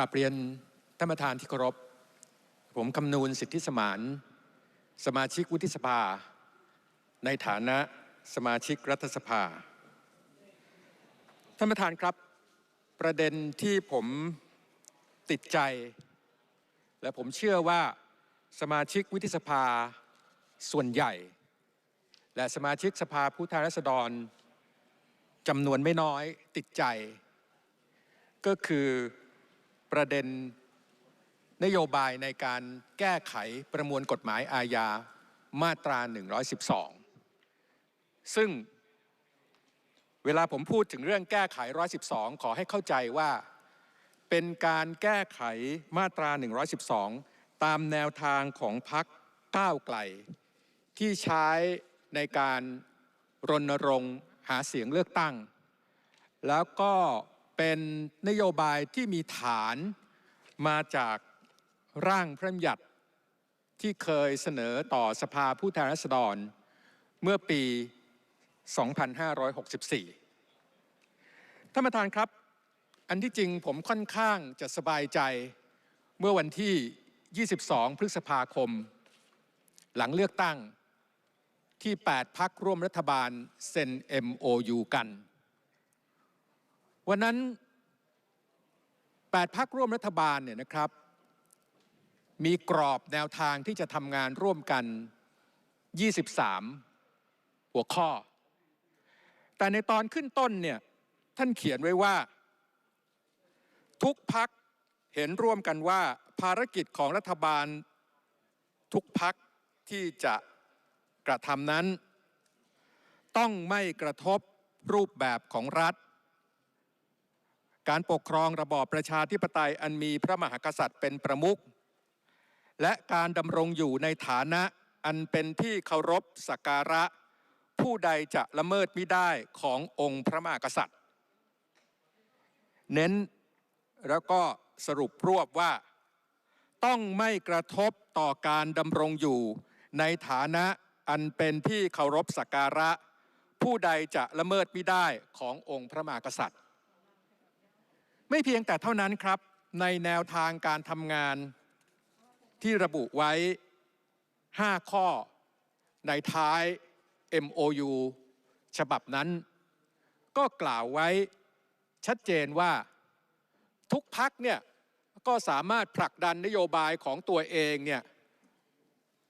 กราบเรียนท่านประธานที่เคารพ ผมคำนูนสิทธิสมาน สมาชิกวุฒิสภา ในฐานะสมาชิกรัฐสภา ท่านประธานครับ ประเด็นที่ผมติดใจ และผมเชื่อว่าสมาชิกวุฒิสภาส่วนใหญ่ และสมาชิกสภาผู้แทนราษฎรจำนวนไม่น้อยติดใจ ก็คือ ประเด็นนโยบายในการแก้ไขประมวลกฎหมายอาญามาตรา 112 ซึ่งเวลาผมพูดถึงเรื่องแก้ไข 112 ขอให้เข้าใจว่าเป็นการแก้ไขมาตรา 112 ตามแนวทางของพรรคก้าวไกล ที่ใช้ในการรณรงค์หาเสียงเลือกตั้ง แล้วก็ เป็นนโยบายที่มีฐานมาจากร่างพระราชบัญญัติที่เคยเสนอต่อสภาผู้แทนราษฎรเมื่อปี 2564 ท่านประธานครับ อันที่จริงผมค่อนข้างจะสบายใจเมื่อวันที่ 22 พฤษภาคม หลังเลือกตั้งที่ 8 พักร่วมรัฐบาลเซ็น MOU กัน วันนั้น 8พักร่วมรัฐบาลเนี่ยนะครับ มีกรอบแนวทางที่จะทำงานร่วมกัน 23 หัวข้อ แต่ในตอนขึ้นต้นเนี่ยท่านเขียนไว้ว่า ทุกพักเห็นร่วมกันว่าภารกิจของรัฐบาลทุกพักที่จะกระทำนั้น ต้องไม่กระทบรูปแบบของรัฐ การปกครองระบอบประชาธิปไตยอันมีพระมหากษัตริย์เป็นประมุขและการดำรงอยู่ในฐานะอันเป็นที่เคารพสักการะ ผู้ใดจะละเมิดไมิได้ขององค์พระมหากษัตริย์ เน้นแล้วก็สรุปรวบว่า ต้องไม่กระทบต่อการดำรงอยู่ ในฐานะอันเป็นที่เคารพสักการะ ผู้ใดจะละเมิดไมิได้ขององค์พระมหากษัตริย์ เพียงแต่เท่านั้นครับในแนวทางการทำงานที่ระบุไว้ 5 ข้อในท้าย MOU ฉบับนั้น ก็กล่าวไว้ชัดเจนว่าทุกพักเนี่ยก็สามารถผลักดันนโยบายของตัวเองเนี่ย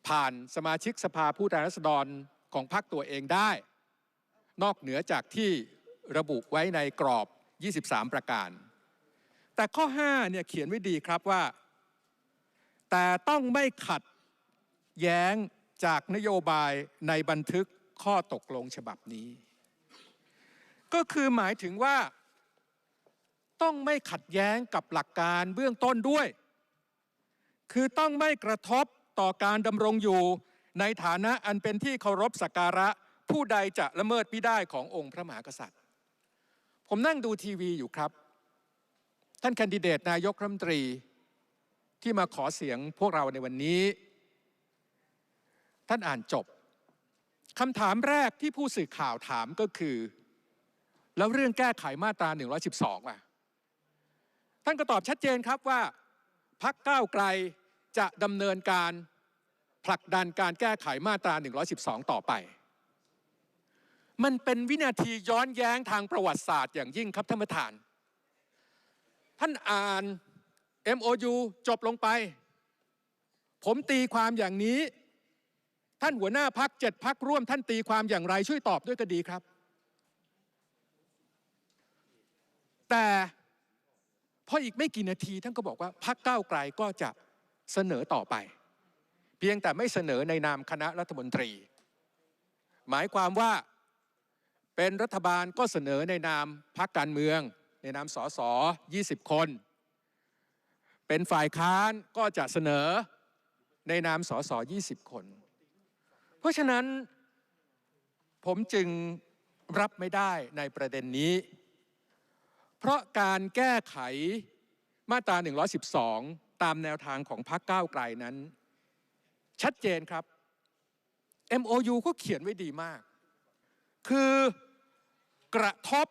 ผ่านสมาชิกสภาผู้แทนราษฎรของพรรคตัวเองได้ นอกเหนือจากที่ระบุไว้ในกรอบ 23 ประการ แต่ข้อ5เนี่ยเขียนไว้ดีครับว่า แต่ต้องไม่ขัดแย้งจากนโยบายในบันทึกข้อตกลงฉบับนี้ ก็คือหมายถึงว่า ต้องไม่ขัดแย้งกับหลักการเบื้องต้นด้วย คือต้องไม่กระทบต่อการดำรงอยู่ในฐานะอันเป็นที่เคารพสักการะผู้ใดจะละเมิดไม่ได้ขององค์พระมหากษัตริย์ ผมนั่งดูทีวีอยู่ครับ ท่านแคนดิเดตนายกรัฐมนตรีที่มาขอเสียงพวกเราในวันนี้ ท่านอ่านจบคำถามแรกที่ผู้สื่อข่าวถามก็คือ แล้วเรื่องแก้ไขมาตรา 112อะท่านก็ตอบชัดเจนครับว่าพักก้าวไกลจะดำเนินการผลักดันการแก้ไขมาตรา 112 ต่อไป มันเป็นวินาทีย้อนแย้งทางประวัติศาสตร์อย่างยิ่งครับท่านประธาน ท่านอ่าน MOU จบลงไป ผมตีความอย่างนี้ ท่านหัวหน้าพักเจ็ดพักร่วม ท่านตีความอย่างไรช่วยตอบด้วยก็ดีครับ แต่พออีกไม่กี่นาทีท่านก็บอกว่าพักก้าวไกลก็จะเสนอต่อไป เพียงแต่ไม่เสนอในนามคณะรัฐมนตรี หมายความว่าเป็นรัฐบาลก็เสนอในนามพักการเมือง ในนามสส20 คน เป็นฝ่ายค้านก็จะเสนอในนามสส20 คน เพราะฉะนั้นผมจึงรับไม่ได้ในประเด็นนี้ เพราะการแก้ไขมาตรา 112 ตามแนวทางของพรรคก้าวไกลนั้น ชัดเจนครับ MOU ก็เขียนไว้ดีมาก คือกระทบ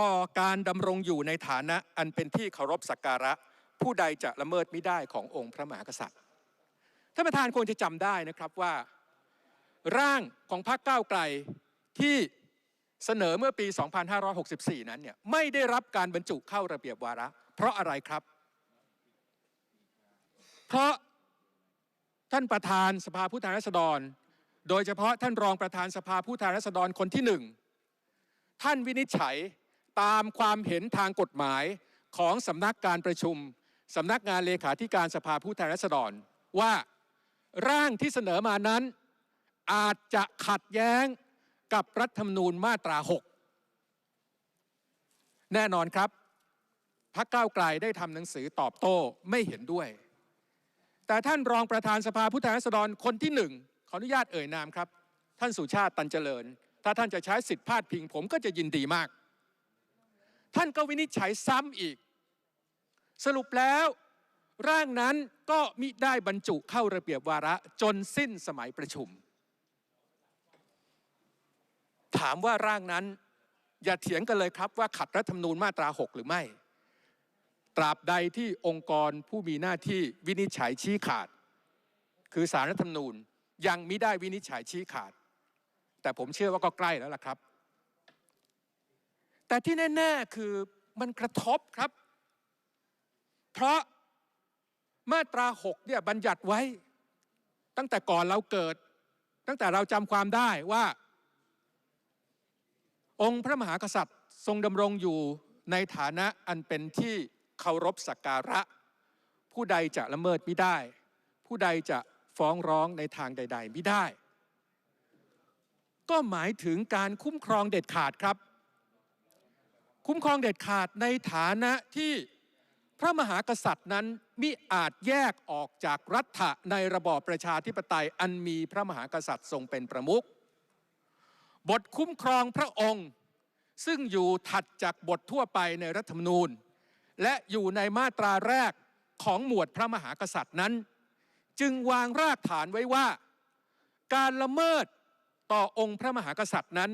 ต่อการดำรงอยู่ในฐานะอันเป็นที่เคารพสักการะ ผู้ใดจะละเมิดไม่ได้ขององค์พระมหากษัตริย์ท่านประธานคงจะจำได้นะครับว่า ร่างของพรรคก้าวไกลที่เสนอเมื่อปี 2564 นั้นเนี่ยไม่ได้รับการบรรจุเข้าระเบียบวาระ เพราะอะไรครับ เพราะท่านประธานสภาผู้แทนราษฎร โดยเฉพาะท่านรองประธานสภาผู้แทนราษฎรคนที่หนึ่งท่านวินิจฉัย ตามความเห็นทางกฎหมายของสำนักการประชุมสำนักงานเลขาธิการสภาผู้แทนราษฎร ว่าร่างที่เสนอมานั้น อาจจะขัดแย้งกับรัฐธรรมนูญมาตรา 6 แน่นอนครับพรรคก้าไกลได้ทำหนังสือตอบโต้ไม่เห็นด้วย แต่ท่านรองประธานสภาผู้แทนราษฎรคนที่หนึ่งขออนุญาตเอ่ยนามครับ ท่านสุชาติตันเจริญ ถ้าท่านจะใช้สิทธิพาดพิงผมก็จะยินดีมาก ท่านก็วินิจฉัยซ้ำอีก สรุปแล้วร่างนั้นก็มิได้บรรจุเข้าระเบียบวาระจนสิ้นสมัยประชุม ถามว่าร่างนั้น อย่าเถียงกันเลยครับว่าขัดรัฐธรรมนูญมาตรา 6 หรือไม่ ตราบใดที่องค์กรผู้มีหน้าที่วินิจฉัยชี้ขาด คือสารรัฐธรรมนูญยังมิได้วินิจฉัยชี้ขาด แต่ผมเชื่อว่าก็ใกล้แล้วล่ะครับ แต่ที่แน่ๆคือมันกระทบครับ เพราะมาตรา6เนี่ยบัญญัติไว้ ตั้งแต่ก่อนเราเกิด ตั้งแต่เราจำความได้ว่า องค์พระมหากษัตริย์ ทรงดำรงอยู่ในฐานะอันเป็นที่เคารพสักการะ ผู้ใดจะละเมิดไม่ได้ ผู้ใดจะฟ้องร้องในทางใด ๆ ไม่ได้ ก็หมายถึงการคุ้มครองเด็ดขาดครับ คุ้มครองเด็ดขาดในฐานะที่พระมหากษัตริย์นั้นมิอาจแยกออกจากรัฐะในระบอบประชาธิปไตยอันมีพระมหากษัตริย์ทรงเป็นประมุขบทคุ้มครองพระองค์ ซึ่งอยู่ถัดจากบททั่วไปในรัฐธรรมนูญ และอยู่ในมาตราแรกของหมวดพระมหากษัตริย์นั้น จึงวางรากฐานไว้ว่า การละเมิดต่อองค์พระมหากษัตริย์นั้น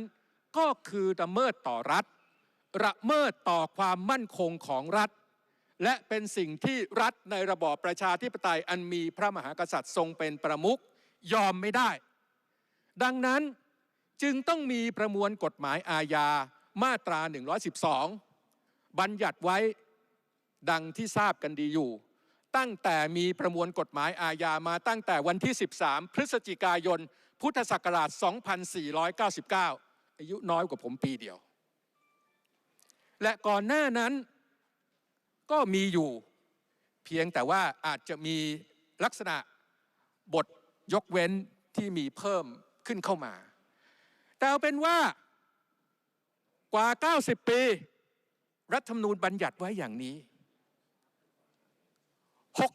ก็คือละเมิดต่อรัฐ ละเมิดต่อความมั่นคงของรัฐ และเป็นสิ่งที่รัฐในระบอบประชาธิปไตยอันมีพระมหากษัตริย์ทรงเป็นประมุขยอมไม่ได้ ดังนั้นจึงต้องมีประมวลกฎหมายอาญามาตรา 112 บัญญัติไว้ดังที่ทราบกันดีอยู่ ตั้งแต่มีประมวลกฎหมายอาญามาตั้งแต่วันที่ 13 พฤศจิกายน พุทธศักราช 2499 อายุน้อยกว่าผมปีเดียว และก่อนหน้านั้นก็มีอยู่เพียงแต่ว่าอาจจะมีลักษณะบทยกเว้นที่มีเพิ่มขึ้นเข้ามา แต่เอาเป็นว่ากว่า 90 ปี รัฐธรรมนูญบัญญัติไว้อย่างนี้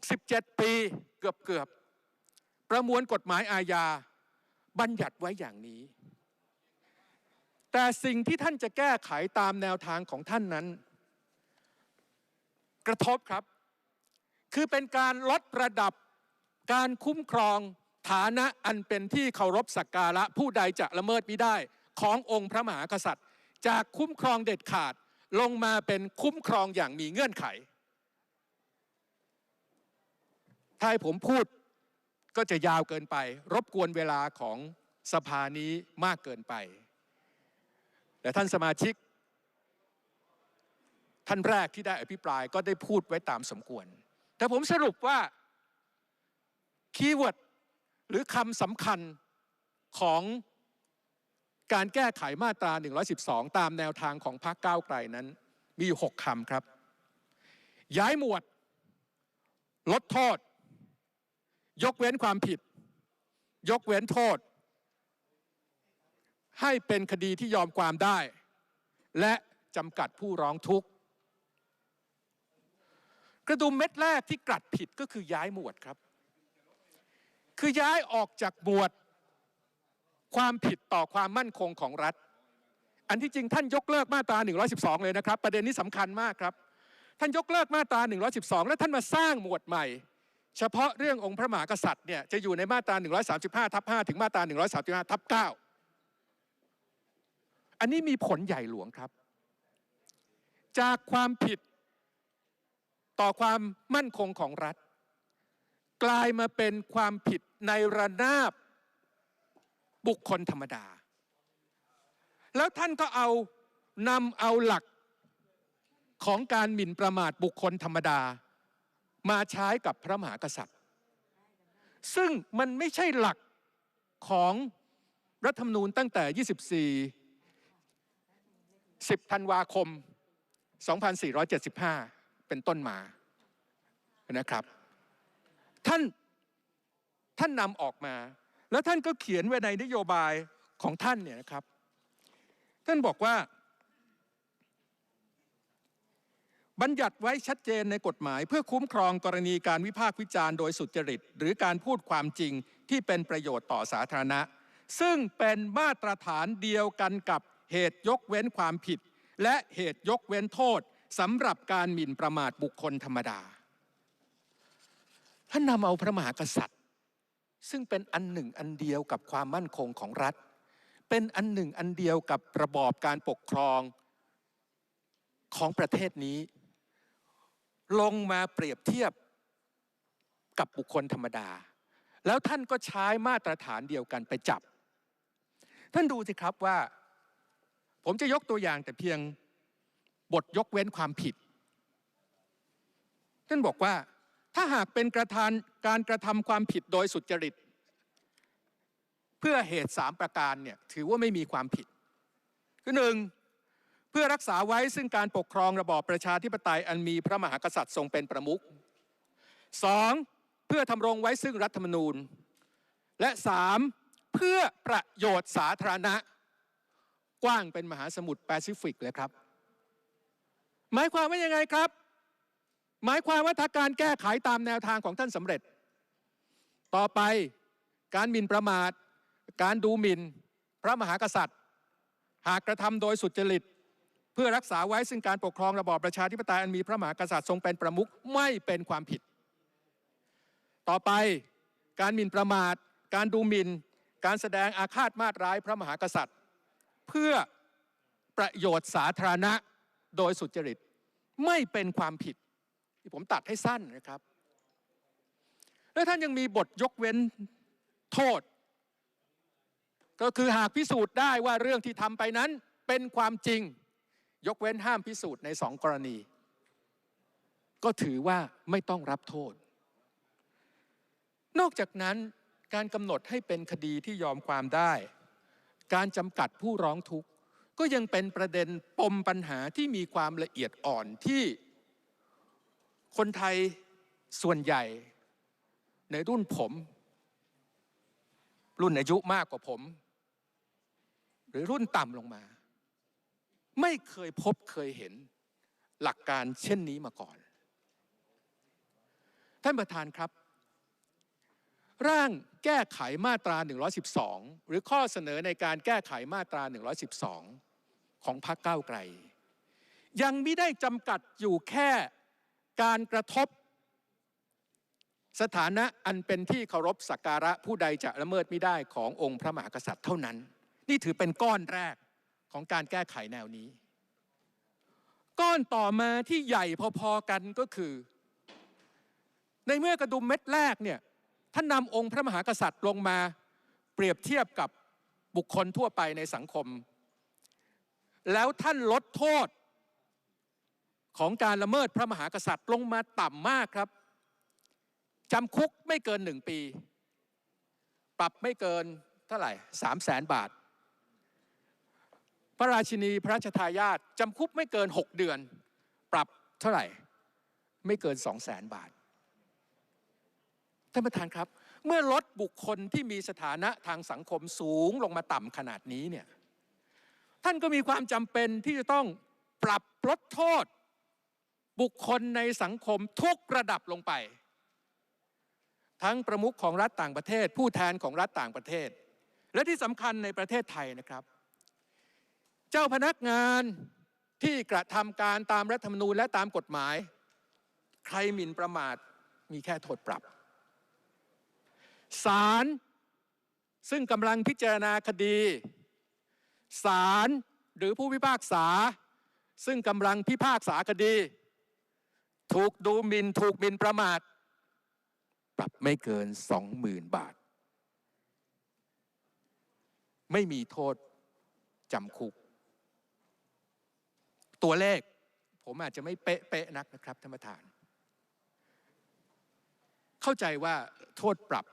67 ปีเกือบเกือบประมวลกฎหมายอาญาบัญญัติไว้อย่างนี้ แต่สิ่งที่ท่านจะแก้ไขตามแนวทางของท่านนั้น กระทบครับ คือเป็นการลดระดับการคุ้มครองฐานะอันเป็นที่เคารพสักการะผู้ใดจะละเมิดไม่ได้ขององค์พระมหากษัตริย์ จากคุ้มครองเด็ดขาดลงมาเป็นคุ้มครองอย่างมีเงื่อนไข ถ้าให้ผมพูดก็จะยาวเกินไป รบกวนเวลาของสภานี้มากเกินไป แต่ท่านสมาชิก ท่านแรกที่ได้อภิปรายก็ได้พูดไว้ตามสมควร แต่ผมสรุปว่าคีย์เวิร์ดหรือคำสำคัญของการแก้ไขมาตรา 112 ตามแนวทางของพรรคก้าวไกลนั้น มีอยู่ 6คำครับ ย้ายหมวด ลดโทษ ยกเว้นความผิด ยกเว้นโทษ ให้เป็นคดีที่ยอมความได้ และจำกัดผู้ร้องทุกข์ กระดุมเม็ดแรกที่กลัดผิดก็คือย้ายหมวดครับ คือย้ายออกจากหมวด ความผิดต่อความมั่นคงของรัฐ อันที่จริงท่านยกเลิกมาตรา 112 เลยนะครับ ประเด็นนี้สำคัญมากครับ ท่านยกเลิกมาตรา 112 แล้วท่านมาสร้างหมวดใหม่เฉพาะเรื่ององค์พระมหากษัตริย์เนี่ยจะอยู่ในมาตรา 135 ทับ 5 ถึงมาตรา 135 ทับ 9 อันนี้มีผลใหญ่หลวงครับ จากความผิดต่อความมั่นคงของรัฐ กลายมาเป็นความผิดในระนาบบุคคลธรรมดา แล้วท่านก็เอานำเอาหลักของการหมิ่นประมาทบุคคลธรรมดา มาใช้กับพระมหากษัตริย์ ซึ่งมันไม่ใช่หลักของรัฐธรรมนูญตั้งแต่ 24 10ธันวาคม 2475 เป็นต้นมานะครับ ท่านท่านนำออกมา แล้วท่านก็เขียนไว้ในนโยบายของท่านเนี่ยนะครับ ท่านบอกว่า บัญญัติไว้ชัดเจนในกฎหมาย เพื่อคุ้มครองกรณีการวิพากษ์วิจารณ์โดยสุจริต หรือการพูดความจริงที่เป็นประโยชน์ต่อสาธารณะ ซึ่งเป็นมาตรฐานเดียวกันกับ เหตุยกเว้นความผิด และเหตุยกเว้นโทษสำหรับการหมิ่นประมาทบุคคลธรรมดาท่านนำเอาพระมหากษัตริย์ ซึ่งเป็นอันหนึ่งอันเดียวกับความมั่นคงของรัฐ เป็นอันหนึ่งอันเดียวกับระบอบการปกครองของประเทศนี้ ลงมาเปรียบเทียบกับบุคคลธรรมดา แล้วท่านก็ใช้มาตรฐานเดียวกันไปจับ ท่านดูสิครับว่า ผมจะยกตัวอย่างแต่เพียงบทยกเว้นความผิดท่านบอกว่าถ้าหากเป็นกระทานการกระทำความผิดโดยสุจริต เพื่อเหตุสามประการเนี่ยถือว่าไม่มีความผิด คือหนึ่งเพื่อรักษาไว้ซึ่งการปกครองระบอบประชาธิปไตยอันมีพระมหากษัตริย์ทรงเป็นประมุขสองเพื่อทำรงไว้ซึ่งรัฐธรรมนูญ และสามเพื่อประโยชน์สาธารณะ กว้างเป็นมหาสมุทรแปซิฟิกเลยครับ หมายความว่ายังไงครับ หมายความว่าถ้าการแก้ไขตามแนวทางของท่านสำเร็จ ต่อไปการหมิ่นประมาท การดูหมิ่น พระมหากษัตริย์ หากกระทำโดยสุจริต เพื่อรักษาไว้ซึ่งการปกครองระบอบประชาธิปไตยอันมีพระมหากษัตริย์ทรงเป็นประมุขไม่เป็นความผิด ต่อไปการหมิ่นประมาท การดูหมิ่น การแสดงอาฆาตมาตร้ายพระมหากษัตริย์ เพื่อประโยชน์สาธารณะโดยสุจริตไม่เป็นความผิด ที่ผมตัดให้สั้นนะครับ แล้วท่านยังมีบทยกเว้นโทษ ก็คือหากพิสูจน์ได้ว่าเรื่องที่ทำไปนั้นเป็นความจริง ยกเว้นห้ามพิสูจน์ในสองกรณี ก็ถือว่าไม่ต้องรับโทษ นอกจากนั้นการกำหนดให้เป็นคดีที่ยอมความได้ การจำกัดผู้ร้องทุกข์ก็ยังเป็นประเด็นปมปัญหาที่มีความละเอียดอ่อนที่คนไทยส่วนใหญ่ในรุ่นผม รุ่นอายุมากกว่าผม หรือรุ่นต่ำลงมา ไม่เคยพบเคยเห็นหลักการเช่นนี้มาก่อน ท่านประธานครับ ร่างแก้ไขมาตรา 112 หรือข้อเสนอในการแก้ไขมาตรา 112 ของพรรคก้าวไกล ยังไม่ได้จำกัดอยู่แค่การกระทบ สถานะอันเป็นที่เคารพสักการะผู้ใดจะละเมิดไม่ได้ขององค์พระมหากษัตริย์เท่านั้น นี่ถือเป็นก้อนแรกของการแก้ไขแนวนี้ ก้อนต่อมาที่ใหญ่พอๆกันก็คือ ในเมื่อกระดุมเม็ดแรกเนี่ย ท่านนำองค์พระมหากษัตริย์ลงมาเปรียบเทียบกับบุคคลทั่วไปในสังคม แล้วท่านลดโทษของการละเมิดพระมหากษัตริย์ลงมาต่ำมากครับจำคุกไม่เกินหนึ่งปี ปรับไม่เกินเท่าไหร่สามแสนบาท พระราชินีพระราชทายาทจำคุกไม่เกินหกเดือน ปรับเท่าไหร่ ไม่เกินสองแสนบาท ท่านประธานครับ เมื่อลดบุคคลที่มีสถานะทางสังคมสูงลงมาต่ำขนาดนี้เนี่ยท่านก็มีความจำเป็นที่จะต้องปรับลดโทษ บุคคลในสังคมทุกระดับลงไป ทั้งประมุขของรัฐต่างประเทศ ผู้แทนของรัฐต่างประเทศ และที่สำคัญในประเทศไทยนะครับ เจ้าพนักงานที่กระทำการตามรัฐธรรมนูญและตามกฎหมาย ใครหมิ่นประมาทมีแค่โทษปรับ ศาลซึ่งกำลังพิจารณาคดีศาลหรือผู้พิพากษา ซึ่งกำลังพิพากษาคดี ถูกดูหมินถูกหมินประมาท ปรับไม่เกินสองหมื่นบาท ไม่มีโทษจำคุก ตัวเลขผมอาจจะไม่เป๊ะๆนักนะครับท่านประธาน เข้าใจว่าโทษปรับ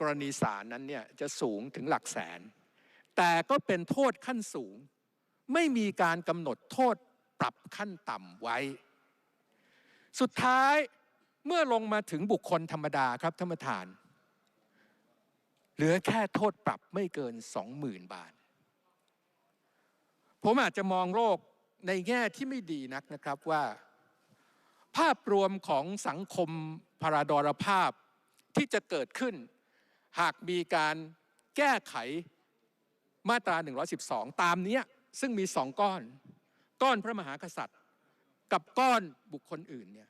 กรณีศาลนั้นเนี่ยจะสูงถึงหลักแสน แต่ก็เป็นโทษขั้นสูง ไม่มีการกำหนดโทษปรับขั้นต่ำไว้ สุดท้ายเมื่อลงมาถึงบุคคลธรรมดาครับท่านประธาน เหลือแค่โทษปรับไม่เกินสองหมื่นบาท ผมอาจจะมองโลกในแง่ที่ไม่ดีนักนะครับว่า ภาพรวมของสังคมพราดรภาพที่จะเกิดขึ้น หากมีการแก้ไขมาตรา 112 ตามนี้ซึ่งมีสองก้อน ก้อนพระมหากษัตริย์ กับก้อนบุคคลอื่นเนี่ย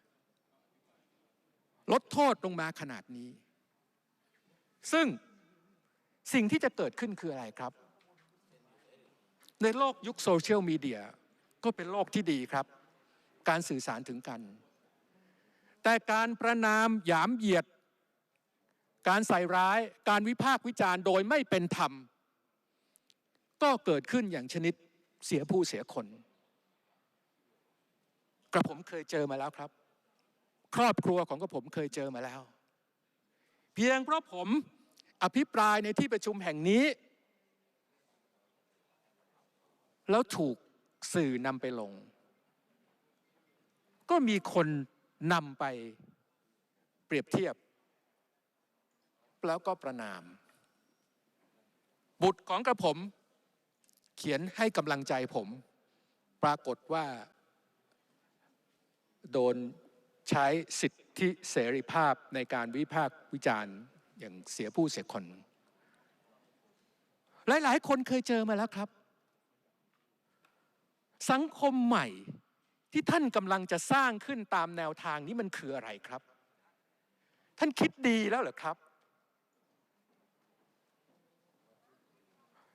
ลดโทษลงมาขนาดนี้ ซึ่งสิ่งที่จะเกิดขึ้นคืออะไรครับ ในโลกยุคโซเชียลมีเดียก็เป็นโลกที่ดีครับ การสื่อสารถึงกัน แต่การประนามหยามเหยียด การใส่ร้ายการวิพากษ์วิจารณ์โดยไม่เป็นธรรม ก็เกิดขึ้นอย่างชนิดเสียผู้เสียคน กระผมเคยเจอมาแล้วครับ ครอบครัวของกระผมเคยเจอมาแล้ว เพียงเพราะผมอภิปรายในที่ประชุมแห่งนี้ แล้วถูกสื่อนำไปลง ก็มีคนนำไปเปรียบเทียบ แล้วก็ประนาม บุตรของกระผม เขียนให้กำลังใจผม ปรากฏว่า โดนใช้สิทธิเสรีภาพในการวิพากษ์วิจารณ์อย่างเสียผู้เสียคน หลาย ๆ คนเคยเจอมาแล้วครับ สังคมใหม่ที่ท่านกำลังจะสร้างขึ้นตามแนวทางนี้มันคืออะไรครับ ท่านคิดดีแล้วเหรอครับ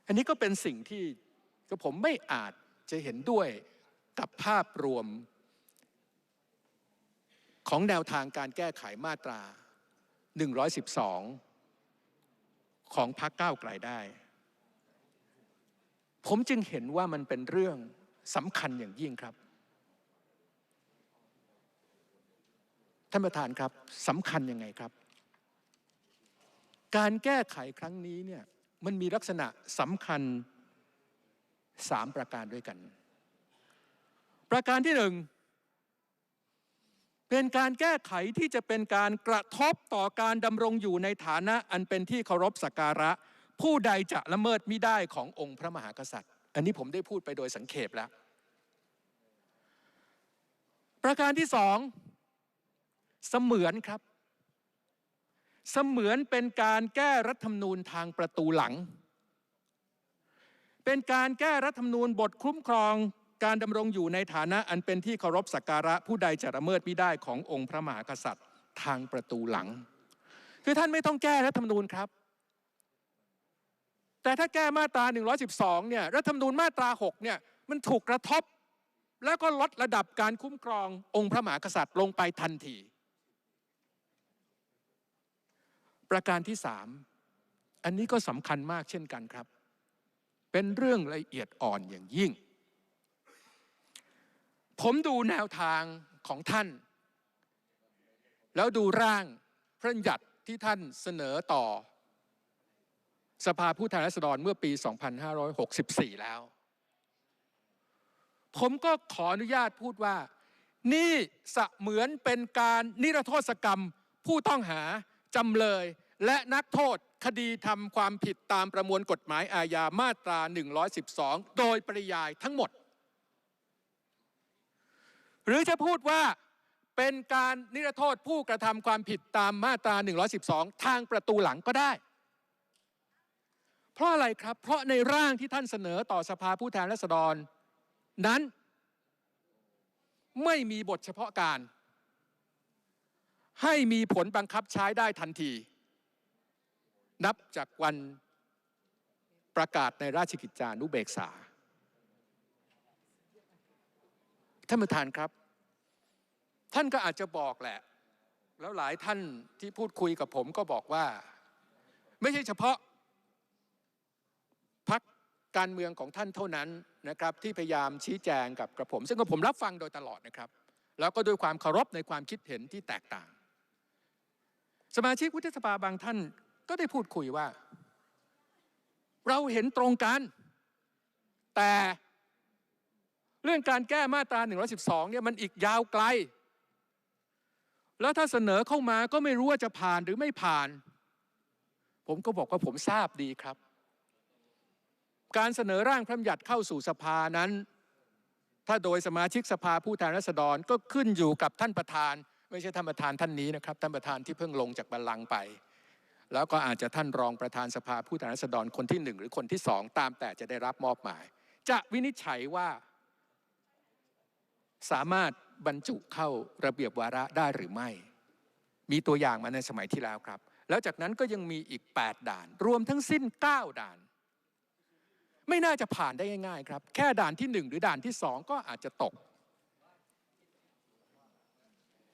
อันนี้ก็เป็นสิ่งที่ก็ผมไม่อาจจะเห็นด้วยกับภาพรวม ของแนวทางการแก้ไขมาตรา 112 ของพรรคก้าวไกลได้ ผมจึงเห็นว่ามันเป็นเรื่องสำคัญอย่างยิ่งครับ ท่านประธานครับสำคัญยังไงครับ การแก้ไขครั้งนี้เนี่ย มันมีลักษณะสำคัญสามประการด้วยกัน ประการที่หนึ่งเป็นการแก้ไขที่จะเป็นการกระทบต่อการดำรงอยู่ในฐานะอันเป็นที่เคารพสักการะ ผู้ใดจะละเมิดมิได้ขององค์พระมหากษัตริย์ อันนี้ผมได้พูดไปโดยสังเขปแล้ว ประการที่สองเสมือนครับ เสมือนเป็นการแก้รัฐธรรมนูญทางประตูหลัง เป็นการแก้รัฐธรรมนูญบทคุ้มครองการดำรงอยู่ในฐานะอันเป็นที่เคารพสักการะผู้ใดจะละเมิดมิได้ขององค์พระมหากษัตริย์ทางประตูหลัง คือท่านไม่ต้องแก้รัฐธรรมนูญครับ แต่ถ้าแก้มาตรา 112 เนี่ยรัฐธรรมนูญมาตรา 6 เนี่ยมันถูกกระทบ แล้วก็ลดระดับการคุ้มครององค์พระมหากษัตริย์ลงไปทันที ประการที่สามอันนี้ก็สำคัญมากเช่นกันครับ เป็นเรื่องละเอียดอ่อนอย่างยิ่ง ผมดูแนวทางของท่าน แล้วดูร่างพระัญญัติที่ท่านเสนอต่อ สภาผู้แทนราษฎรเมื่อปี 2564 แล้ว ผมก็ขออนุญาตพูดว่า นี่เสมือนเป็นการนิรโทษกรรมผู้ต้องหาจำเลย และนักโทษคดีทำความผิดตามประมวลกฎหมายอาญามาตรา 112 โดยปริยายทั้งหมด หรือจะพูดว่าเป็นการนิรโทษผู้กระทำความผิดตามมาตรา 112 ทางประตูหลังก็ได้ เพราะอะไรครับ เพราะในร่างที่ท่านเสนอต่อสภาผู้แทนราษฎร นั้น ไม่มีบทเฉพาะการ ให้มีผลบังคับใช้ได้ทันที นับจากวันประกาศในราชกิจจานุเบกษา ท่านประธานครับ ท่านก็อาจจะบอกแหละ แล้วหลายท่านที่พูดคุยกับผมก็บอกว่า ไม่ใช่เฉพาะพักการเมืองของท่านเท่านั้นนะครับ ที่พยายามชี้แจงกับกระผม ซึ่งก็ผมรับฟังโดยตลอดนะครับ แล้วก็ด้วยความเคารพในความคิดเห็นที่แตกต่าง สมาชิกวุฒิสภาบางท่าน ก็ได้พูดคุยว่า เราเห็นตรงกัน แต่เรื่องการแก้มาตรา 112 เนี่ยมันอีกยาวไกล แล้วถ้าเสนอเข้ามาก็ไม่รู้ว่าจะผ่านหรือไม่ผ่าน ผมก็บอกว่าผมทราบดีครับ การเสนอร่างพระบัญญัติเข้าสู่สภานั้น ถ้าโดยสมาชิกสภาผู้แทนราษฎรก็ขึ้นอยู่กับท่านประธาน ไม่ใช่ท่านประธานท่านนี้นะครับ ท่านประธานที่เพิ่งลงจากบัลลังก์ไป แล้วก็อาจจะท่านรองประธานสภาผู้แทนราษฎรคนที่หนึ่งหรือคนที่สองตามแต่จะได้รับมอบหมาย จะวินิจฉัยว่าสามารถบรรจุเข้าระเบียบวาระได้หรือไม่ มีตัวอย่างมาในสมัยที่แล้วครับ แล้วจากนั้นก็ยังมีอีก 8 ด่าน รวมทั้งสิ้น 9 ด่าน ไม่น่าจะผ่านได้ง่ายๆครับ แค่ด่านที่ 1 หรือด่านที่ 2 ก็อาจจะตก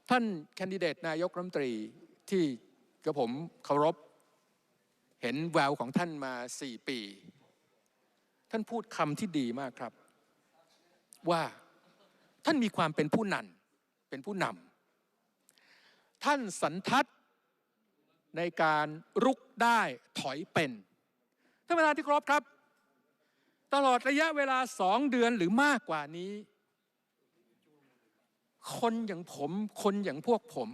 ท่านแคนดิเดตนายกรัฐมนตรีที่ กระผมเคารพเห็นแววของท่านมา4ปี ท่านพูดคำที่ดีมากครับ ว่าท่านมีความเป็นผู้นำเป็นผู้นำท่านสันทัดในการรุกได้ถอยเป็นท่านประธานที่เคารพครับ ตลอดระยะเวลาสองเดือนหรือมากกว่านี้ คนอย่างผมคนอย่างพวกผม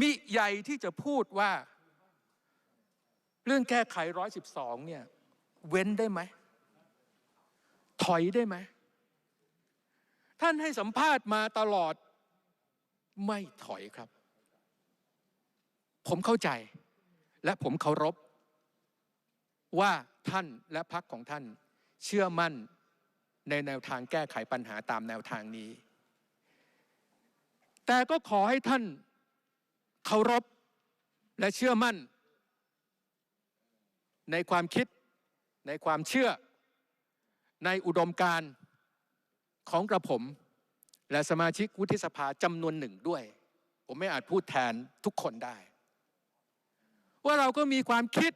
มีใหญ่ที่จะพูดว่า เรื่องแก้ไขร้อยสิบสองเนี่ย เว้นได้ไหม ถอยได้ไหม ท่านให้สัมภาษณ์มาตลอด ไม่ถอยครับ ผมเข้าใจและผมเคารพ ว่าท่านและพรรคของท่าน เชื่อมั่นในแนวทางแก้ไขปัญหาตามแนวทางนี้ แต่ก็ขอให้ท่าน เคารพและเชื่อมั่น ในความคิดในความเชื่อ ในอุดมการณ์ของกระผม และสมาชิกวุฒิสภาจำนวนหนึ่งด้วย ผมไม่อาจพูดแทนทุกคนได้ ว่าเราก็มีความคิด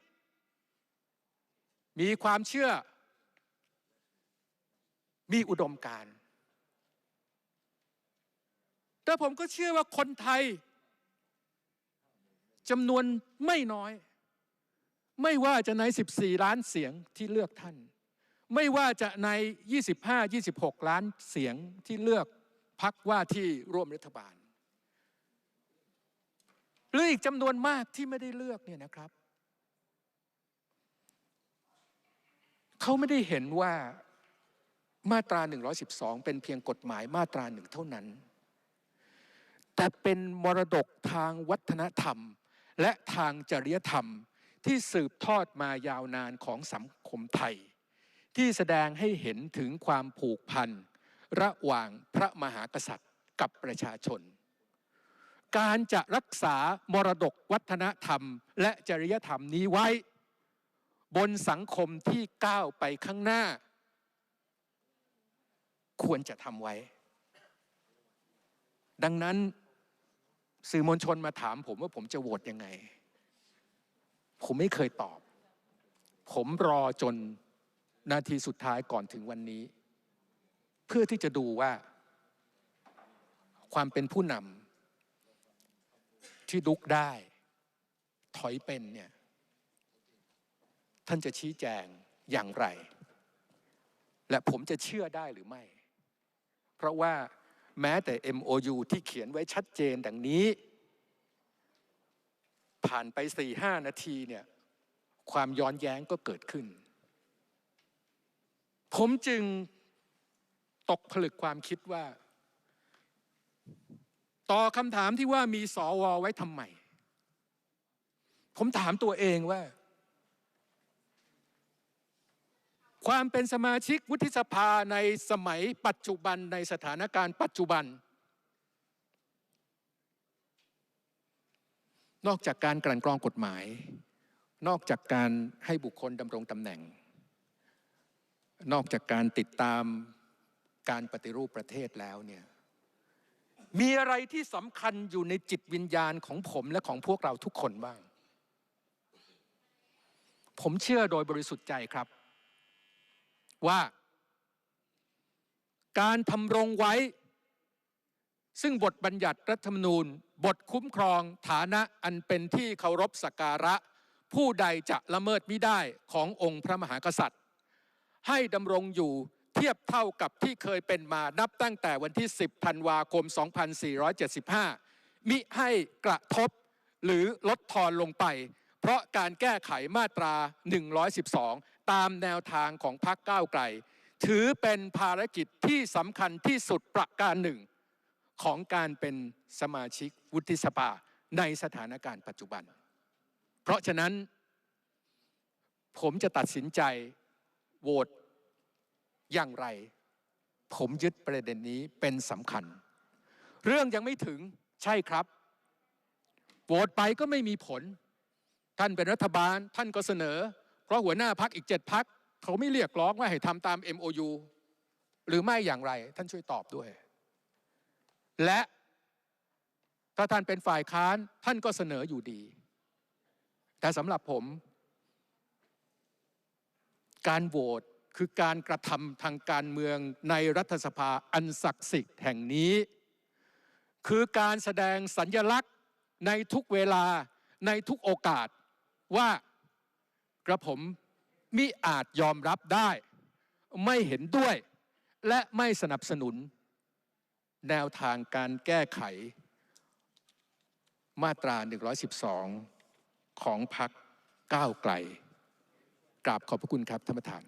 มีความเชื่อ มีอุดมการณ์แต่ผมก็เชื่อว่าคนไทย จำนวนไม่น้อย ไม่ว่าจะใน 14 ล้านเสียงที่เลือกท่าน ไม่ว่าจะใน 25-26 ล้านเสียงที่เลือกพักว่าที่ร่วมรัฐบาล หรืออีกจำนวนมากที่ไม่ได้เลือกเนี่ยนะครับเขาไม่ได้เห็นว่ามาตรา 112 เป็นเพียงกฎหมายมาตราหนึ่งเท่านั้น แต่เป็นมรดกทางวัฒนธรรม และทางจริยธรรมที่สืบทอดมายาวนานของสังคมไทย ที่แสดงให้เห็นถึงความผูกพัน ระหว่างพระมหากษัตริย์กับประชาชน การจะรักษามรดกวัฒนธรรม และจริยธรรมนี้ไว้ บนสังคมที่ก้าวไปข้างหน้า ควรจะทำไว้ ดังนั้น สื่อมวลชนมาถามผมว่าผมจะโหวตยังไง ผมไม่เคยตอบ ผมรอจนนาทีสุดท้ายก่อนถึงวันนี้ เพื่อที่จะดูว่า ความเป็นผู้นำที่ลุกได้ ถอยเป็นเนี่ย ท่านจะชี้แจงอย่างไร และผมจะเชื่อได้หรือไม่ เพราะว่า แม้แต่ MOU ที่เขียนไว้ชัดเจนดังนี้ ผ่านไปสี่ห้านาทีเนี่ยความย้อนแย้งก็เกิดขึ้น ผมจึงตกผลึกความคิดว่า ต่อคำถามที่ว่ามีสอวอไว้ทำไม ผมถามตัวเองว่า ความเป็นสมาชิกวุฒิสภาในสมัยปัจจุบันในสถานการณ์ปัจจุบัน นอกจากการกลั่นกรองกฎหมาย นอกจากการให้บุคคลดำรงตำแหน่ง นอกจากการติดตามการปฏิรูปประเทศแล้วเนี่ยมีอะไรที่สำคัญอยู่ในจิตวิญญาณของผมและของพวกเราทุกคนบ้าง ผมเชื่อโดยบริสุทธิ์ใจครับ ว่า การทำรงไว้ ซึ่งบทบัญญัติรัฐธรรมนูญ บทคุ้มครองฐานะอันเป็นที่เคารพสักการะ ผู้ใดจะละเมิดมิได้ขององค์พระมหากษัตริย์ ให้ดำรงอยู่เทียบเท่ากับที่เคยเป็นมานับตั้งแต่วันที่ 10ธันวาคม 2475 มิให้กระทบหรือลดทอนลงไป เพราะการแก้ไขมาตรา 112 ตามแนวทางของพรรคก้าวไกล ถือเป็นภารกิจที่สำคัญที่สุดประการหนึ่ง ของการเป็นสมาชิกวุฒิสภาในสถานการณ์ปัจจุบัน เพราะฉะนั้น ผมจะตัดสินใจโหวตอย่างไร ผมยึดประเด็นนี้เป็นสำคัญ เรื่องยังไม่ถึงใช่ครับโหวตไปก็ไม่มีผล ท่านเป็นรัฐบาลท่านก็เสนอ เพราะหัวหน้าพักอีกเจ็ดพักเขาไม่เรียกร้องว่าให้ทำตาม MOU หรือไม่อย่างไร ท่านช่วยตอบด้วย และถ้าท่านเป็นฝ่ายค้านท่านก็เสนออยู่ดี แต่สำหรับผม การโหวตคือการกระทำทางการเมืองในรัฐสภาอันศักดิ์สิทธิ์แห่งนี้ คือการแสดงสัญญลักษณ์ในทุกเวลาในทุกโอกาส ว่ากระผมมิอาจยอมรับได้ ไม่เห็นด้วย และไม่สนับสนุน แนวทางการแก้ไข มาตรา 112 ของพรรคก้าวไกลกราบขอบพระคุณครับท่านประธาน